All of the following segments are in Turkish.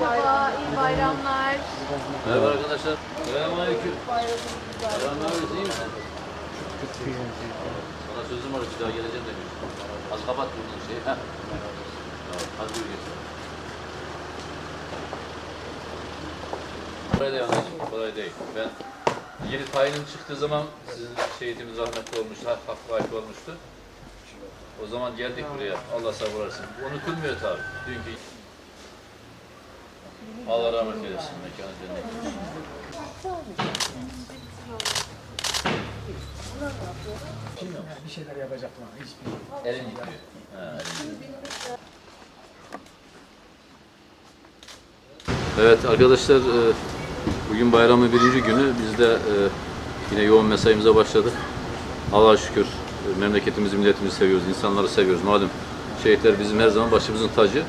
Merhaba, iyi bayramlar. Merhaba arkadaşlar. Selamünaleyküm. Selamünaleyküm. İyi misin? Sana sözüm var. Bir daha geleceğim demiş. Az kapat bunun şeyi. Heh. Tamam. Hadi yürü geç. Kolay değil anacığım. Kolay değil. Ben yeni tayinim çıktığı zaman sizin şehitimiz rahmetli olmuştu. Hak hakkı olmuştu. O zaman geldik buraya. Allah sabır versin. Unutulmuyor tabii. Dünkü Allah rahmet eylesin. Mekanı cennet olsun. Bilmiyorum bir şeyler yapacaklar. Hiçbir Elin gidiyor. Ha, elin gidiyor. Evet arkadaşlar e, bugün bayramın birinci günü biz de e, yine yoğun mesaimize başladık. Allah'a şükür e, memleketimizi, milletimizi seviyoruz, insanları seviyoruz. Malum şehitler bizim her zaman başımızın tacı.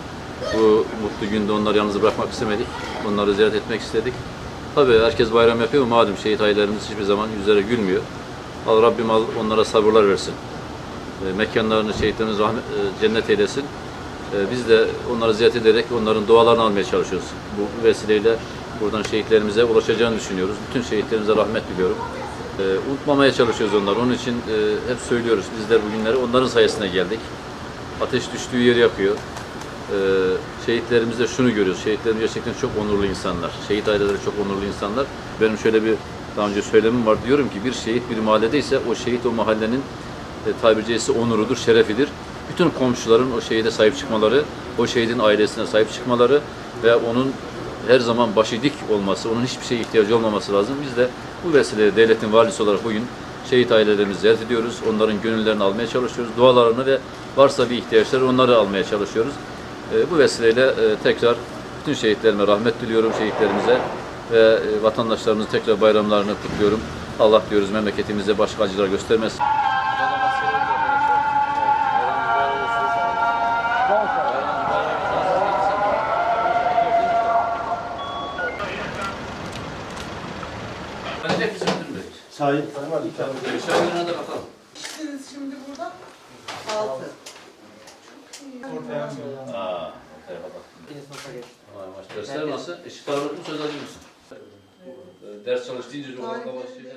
Bu mutlu günde onları yalnız bırakmak istemedik. Onları ziyaret etmek istedik. Tabii herkes bayram yapıyor ama malum şehit ailelerimiz hiçbir zaman yüzleri gülmüyor. Allah Rabbim onlara sabırlar versin. E, mekanlarını şehitlerimiz rahmet, e, cennet eylesin. E, Biz de onları ziyaret ederek onların dualarını almaya çalışıyoruz. Bu vesileyle buradan şehitlerimize ulaşacağını düşünüyoruz. Bütün şehitlerimize rahmet diliyorum. E, Unutmamaya çalışıyoruz onları. Onun için e, hep söylüyoruz bizler bugünleri onların sayesinde geldik. Ateş düştüğü yeri yakıyor. E, Şehitlerimizde şunu görüyoruz. Şehitlerimiz gerçekten çok onurlu insanlar. Şehit aileleri çok onurlu insanlar. Benim şöyle bir daha önce söylemim var. Diyorum ki bir şehit bir mahalledeyse o şehit o mahallenin e, tabiri caizse onurudur, şerefidir. Bütün komşuların o şehide sahip çıkmaları, o şehidin ailesine sahip çıkmaları ve onun her zaman başı dik olması, onun hiçbir şeye ihtiyacı olmaması lazım. Biz de bu vesileyle devletin valisi olarak bugün şehit ailelerimizi ziyaret ediyoruz. Onların gönüllerini almaya çalışıyoruz. Dualarını ve varsa bir ihtiyaçları onları almaya çalışıyoruz. E, bu vesileyle e, tekrar bütün şehitlerime rahmet diliyorum şehitlerimize ve e, vatandaşlarımızın tekrar bayramlarını kutluyorum. Allah diyoruz memleketimize başka acılar göstermesin. Verecek misin müdür bey? Sahip. De bakalım. Siz şimdi burada? Altı. Aa, maş. Dersler nasıl? Eşit ağırlık mı söz alıyor musun? Ders çalıştığınca zorlanma başlıyor.